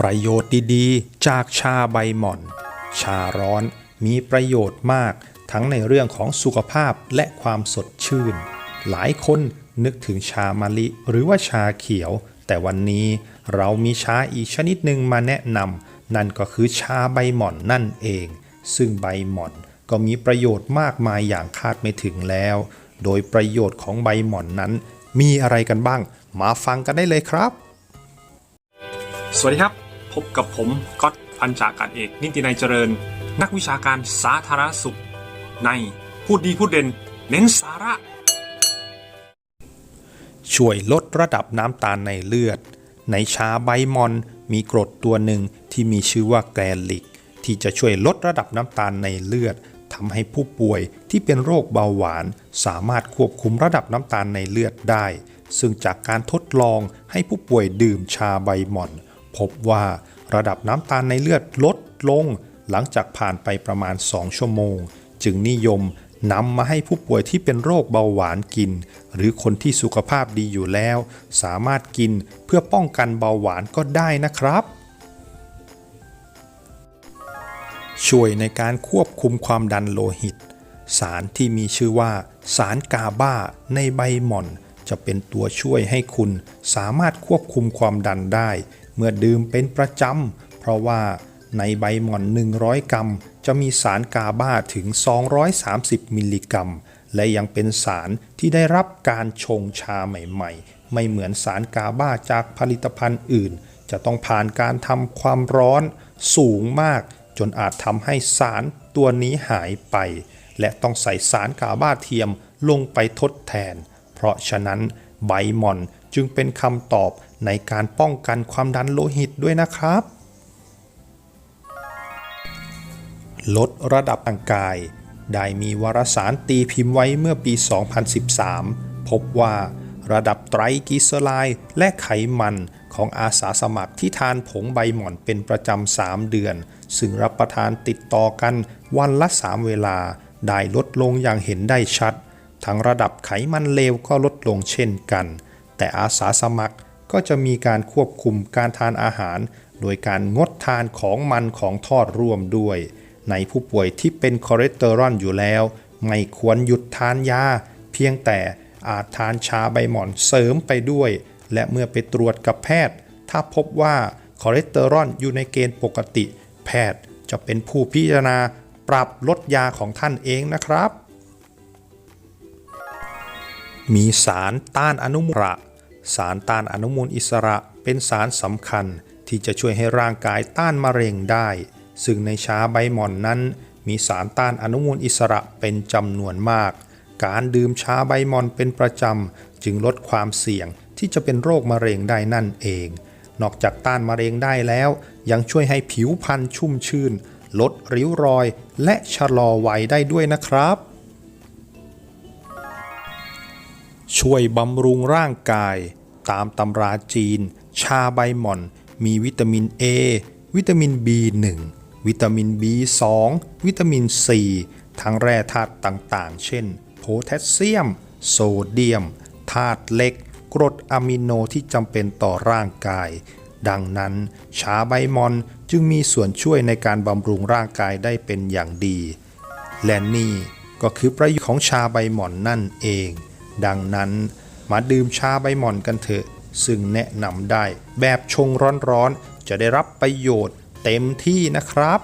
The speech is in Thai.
ประโยชน์ดีๆ จากชาใบหม่อน ชาร้อนมีประโยชน์มากทั้งในเรื่องของสุขภาพและความสดชื่น หลายคนนึกถึงชามะลิหรือว่าชาเขียว แต่วันนี้เรามีชาอีกชนิดหนึ่งมาแนะนำนั่นก็คือชาใบหม่อนนั่นเอง ซึ่งใบหม่อนก็มีประโยชน์มากมายอย่างคาดไม่ถึงแล้ว โดยประโยชน์ของใบหม่อนนั้น มีอะไรกันบ้าง มาฟังกันได้เลยครับ สวัสดีครับ พบกับผมก๊อตพันจาการเอก นิตินัยเจริญ นักวิชาการสาธารณสุข ในพูดดีพูดเด่น เน้นสาระ ช่วยลดระดับน้ำตาลในเลือด ในชาใบมอนมีกรดตัวหนึ่งที่มีชื่อว่าแกลลิก ที่จะช่วยลดระดับน้ำตาลในเลือดทำให้ผู้ป่วยที่เป็นโรคเบาหวาน สามารถควบคุมระดับน้ำตาลในเลือดได้ ซึ่งจากการทดลองให้ผู้ป่วยดื่มชาใบหม่อน พบว่าระดับน้ำตาลในเลือดลดลง หลังจากผ่านไปประมาณ 2 ชั่วโมง จึงนิยมนำมาให้ผู้ป่วยที่เป็นโรคเบาหวานกิน หรือคนที่สุขภาพดีอยู่แล้ว สามารถกินเพื่อป้องกันเบาหวานก็ได้นะครับ ช่วยในการควบคุมความดันโลหิต สารที่มีชื่อว่า สารกาบาในใบหม่อน จะเป็นตัวช่วยให้คุณสามารถควบคุมความดันได้ เมื่อดื่มเป็นประจำ เพราะว่าในใบหม่อน 100 กรัม จะมีสารกาบาถึง 230 มิลลิกรัม และยังเป็นสารที่ได้รับการชงชาใหม่ ๆ ไม่เหมือนสารกาบาจากผลิตภัณฑ์อื่น จะต้องผ่านการทำความร้อนสูงมาก จนอาจทำให้สารตัวนี้หายไป และต้องใส่สารกาบาเทียมลงไปทดแทน เพราะฉะนั้นใบหม่อนจึงเป็นคำตอบ ในการป้องกันความดันโลหิตด้วยนะครับ ลดระดับร่างกาย ได้มีวารสารตีพิมพ์ไว้เมื่อปี 2013 พบว่าระดับไตรกลีเซอไรด์และไขมันของอาสาสมัครที่ทานผงใบหม่อนเป็นประจำ 3 เดือน ซึ่งรับประทานติดต่อกันวันละ 3 เวลา ได้ลดลงอย่างเห็นได้ชัด ทั้งระดับไขมันเลวก็ลดลงเช่นกัน แต่อาสาสมัคร ก็จะมีการควบคุมการทานอาหาร โดยการงดทานของมันของทอดร่วมด้วย ในผู้ป่วยที่เป็นคอเลสเตอรอลอยู่แล้ว ไม่ควรหยุดทานยา เพียงแต่อาจทานชาใบหม่อนเสริมไปด้วย และเมื่อไปตรวจกับแพทย์ ถ้าพบว่าคอเลสเตอรอลอยู่ในเกณฑ์ปกติ แพทย์จะเป็นผู้พิจารณาปรับลดยาของท่านเองนะครับ มีสารต้านอนุมูลอิ สารต้านอนุมูลอิสระเป็นสารสำคัญที่จะช่วยให้ร่างกายต้านมะเร็งได้ ซึ่งในชาใบหม่อนนั้น มีสารต้านอนุมูลอิสระเป็นจำนวนมาก การดื่มชาใบหม่อนเป็นประจำจึงลดความเสี่ยงที่จะเป็นโรคมะเร็งได้นั่นเอง นอกจากต้านมะเร็งได้แล้ว ยังช่วยให้ผิวพรรณชุ่มชื่น ลดริ้วรอย และชะลอวัยได้ด้วยนะครับ ช่วยบำรุงร่างกาย ตามตำราจีน ชาใบหม่อน มีวิตามิน A วิตามิน B1 วิตามิน B2 วิตามิน C ทั้งแร่ธาตุต่างๆ เช่น โพแทสเซียม โซเดียม ธาตุเหล็ก กรดอะมิโนที่จำเป็นต่อร่างกาย ดังนั้น ชาใบหมอนจึงมีส่วนช่วยในการบำรุงร่างกายได้เป็นอย่างดี และนี่ก็คือประโยชน์ของชาใบหม่อนนั่นเอง ดังนั้นมาดื่มชาใบหม่อนกันเถอะ ซึ่งแนะนำได้แบบชงร้อนๆ จะได้รับประโยชน์เต็มที่นะครับ